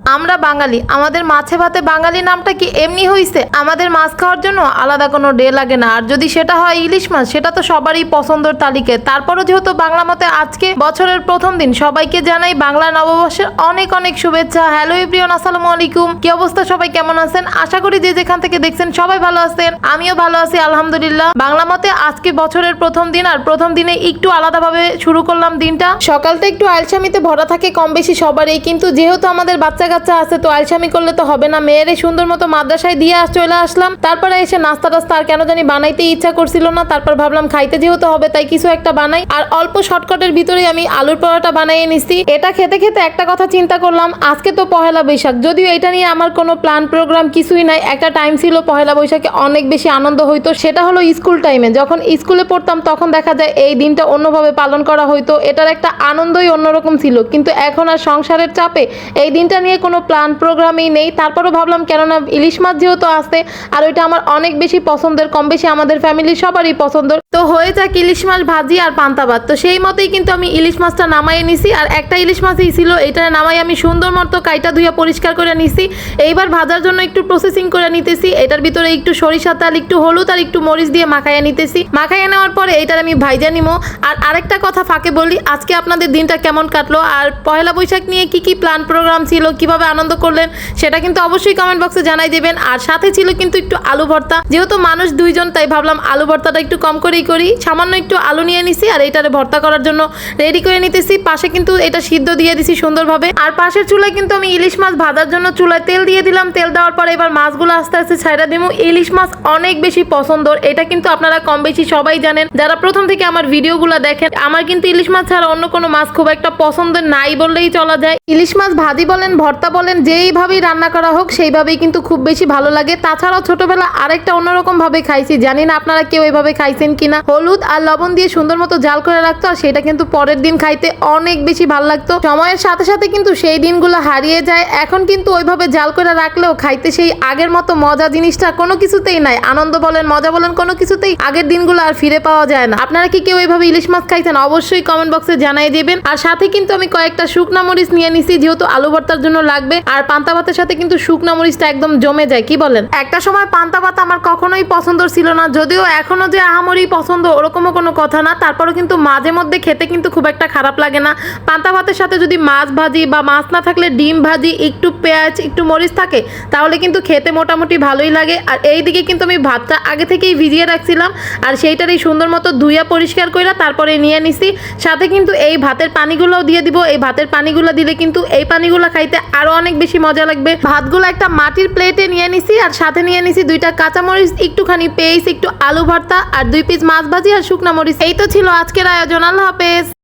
আমরা বাঙালি, আমাদের মাছে ভাতে বাঙালি নামটা কি এমনি হইছে? আমাদের মাছ খাওয়ার জন্য আলাদা কোনো ডে লাগে না। আর যদি সেটা হয় ইলিশ মাছ, সেটা তো সবারই পছন্দের তালিকায় তারপরও যেহেতু বাংলা মতে আজকে বছরের প্রথম দিন, সবাইকে জানাই বাংলা নববর্ষের অনেক অনেক শুভেচ্ছা। হ্যালো এভরিওয়ান আসসালামু আলাইকুম। কি অবস্থা সবাই, কেমন আছেন? আশা করি যে যেখান থেকে দেখছেন সবাই ভালো আছেন। আমিও ভালো আছি, আলহামদুলিল্লাহ। বাংলা মতে আজকে বছরের প্রথম দিন, আর প্রথম দিনে একটু আলাদাভাবে শুরু করলাম দিনটা। সকালটা একটু আলসামিতে ভরা থাকে কম বেশি সবারই, কিন্তু যেহেতু আমাদের বাচ্চা কাচ্চা আছে, তো আলসামি করলে তো হবে না। মেয়ের এই সুন্দর মতো মাদ্রাসায় দিয়ে আস, চলে আসলাম। তারপরে এসে নাস্তা টাস্তা আর কেন জানি বানাইতে ইচ্ছা করছিল না। তারপর ভাবলাম খাইতে যেহেতু হবে, তাই কিছু একটা বানাই। আর অল্প শর্টকাটের ভিতরে আমি আলুর পরোটা বানিয়ে নিছি। এটা খেতে খেতে একটা কথা চিন্তা করলাম, আজকে তো পহেলা বৈশাখ। যদিও এটা নিয়ে আমার কোনো প্ল্যান, প্রোগ্রাম কিছুই নাই। একটা টাইম ছিল পহেলা বৈশাখে অনেক বেশি আনন্দ হইতো। সেটা হলো স্কুল টাইমে। যখন স্কুলে পড়তাম, তখন দেখা যায় এই দিনটা অন্যভাবে পালন করা হইতো। এটার একটা আনন্দই অন্যরকম ছিল। কিন্তু এখন আর সংসারের চাপে এই দিনটা নিয়ে কোনো প্ল্যান প্রোগ্রামই নেই। তারপরও ভাবলাম, কেননা ইলিশ মাছ যেহেতু আসতে আর ওইটা আমার অনেক বেশি পছন্দের, কম বেশি আমাদের ফ্যামিলির সবারই পছন্দ। তো হয়ে যাক ইলিশ মাছ ভাজি আর পান্তা ভাত। তো সেই মতেই কিন্তু আমি ইলিশ মাছটা নামাই নিছি, আর একটা ইলিশ মাছই ছিল, এটা নামাই আমি সুন্দর মতো কাইটা ধুয়ে পরিষ্কার করে নিছি। এইবার ভাজার জন্য একটু প্রসেসিং করে নিতেছি, এটার ভিতরে একটু সরিষা তেল, একটু হলুদ আর একটু মরিচ দিয়ে মাখাইয়া নিতেছি। মাখাইয়া নেওয়ার পরে এটার আমি ভাইজা নিমো। আর আরেকটা কথা ফাঁকে বলি, আজকে আপনাদের দিনটা কেমন কাটলো, আর পয়লা বৈশাখ নিয়ে কি কি প্ল্যান প্রোগ্রাম ছিল কীভাবে আনন্দ করলেন সেটা কিন্তু অবশ্যই কমেন্ট বক্সে জানাই দেবেন। আর সাথে ছিল কিন্তু একটু আলু ভর্তা। যেহেতু মানুষ দুইজন, তাই ভাবলাম আলু ভর্তাটা একটু কম করেই করি। সামান্য একটু আলু নিয়ে নিছি আর এটারে ভর্তা করার জন্য রেডি করে নিতেছি। পাশে কিন্তু এটা সিদ্ধ দিয়ে দিছি সুন্দরভাবে। আর পাশের চুলায় কিন্তু আমি ইলিশ মাছ ভাজার জন্য চুলায় তেল দিয়ে দিলাম। তেল দেওয়ার পরে এবার মাছগুলো আস্তে আস্তে ছাইড়া দিব ইলিশ মাছ অনেক বেশি পছন্দর। এটা কিন্তু আপনারা কম বেশি সবাই জানেন। যারা প্রথম থেকে আমার ভিডিওগুলো দেখেন, আমার কিন্তু ইলিশ মাছ ছাড়া অন্য কোনো মাছ খুব একটা পছন্দের নাই বললেই চলা যায়। ইলিশ মাছ ভাজি বলেন, ভর্তা বলেন, যেইভাবেই রান্না করা হোক, সেইভাবেই কিন্তু খুব বেশি ভালো লাগে। তাছাড়াও ছোটবেলা আরেকটা অন্যরকম ভাবে খাইছি, জানি না আপনারা কেউ এভাবে খাইছেন কিনা। হলুদ আর লবণ দিয়ে সুন্দর মতো জাল করে রাখতো, আর সেটা কিন্তু পরের দিন খাইতে অনেক বেশি ভালো লাগতো। সময়ের সাথে সাথে কিন্তু সেই দিনগুলো হারিয়ে যায়। এখন কিন্তু ওইভাবে জাল করে রাখলেও খাইতে সেই আগের মতো মজা জিনিসটা কোনো কিছুতেই নাই। আনন্দ বলেন, মজা বলেন, কোনো কিছুতেই আগের দিনগুলো আর ফিরে পাওয়া যায় না। আপনারা কি কেউ এইভাবে ইলিশ মাছ খাইছেন? অবশ্যই কমেন্ট বক্সে জানাই দেবেন। আর সাথে কিন্তু আমি কয়েকটা শুকনা মরিচ নিয়ে নিছি, যেহেতু আলু ভর্তার জন্য লাগবে। আর পান্তা ভাতের সাথে কিন্তু শুকনা মরিচটা একদম জমে যায়। কি বলেন? একটা সময় পান্তা ভাত আমার কখনোই পছন্দ ছিল না, যদিও এখনও যে আহামরি পছন্দ ওরকমও কোনো কথা না। তারপরেও কিন্তু মাঝে মধ্যে খেতে কিন্তু খুব একটা খারাপ লাগে না। পান্তা ভাতের সাথে যদি মাছ ভাজি বা মাছ না থাকলে ডিম ভাজি, একটু পেঁয়াজ, একটু মরিচ থাকে, তাহলে কিন্তু খেতে মোটামুটি ভালোই লাগে। আর এই দিকে কিন্তু আমি ভাতটা আগে থেকেই ভিজিয়ে রাখছিলাম, আর সেইটারই সুন্দর মতো ধুইয়া পরিষ্কার কইরা তারপরে নিয়ে নিছি। সাথে কিন্তু এই ভাতের পানিগুলোও দিয়ে দিব। এই ভাতের পানিগুলো দিলে কিন্তু এই পানিগুলো খাইতে আরও অনেক বেশি মজা লাগবে। ভাতগুলো একটা মাটির প্লেটে নিয়ে নিছি আর সাথে নিয়ে নিছি দুইটা কাঁচামরিচ, একটুখানি পেস্ট একটু আলু ভর্তা আর দুই পিস মাছ ভাজি আর শুকনা মরিচ। এই তো ছিল আজকের আয়োজন। আল্লাহ হাফেজ।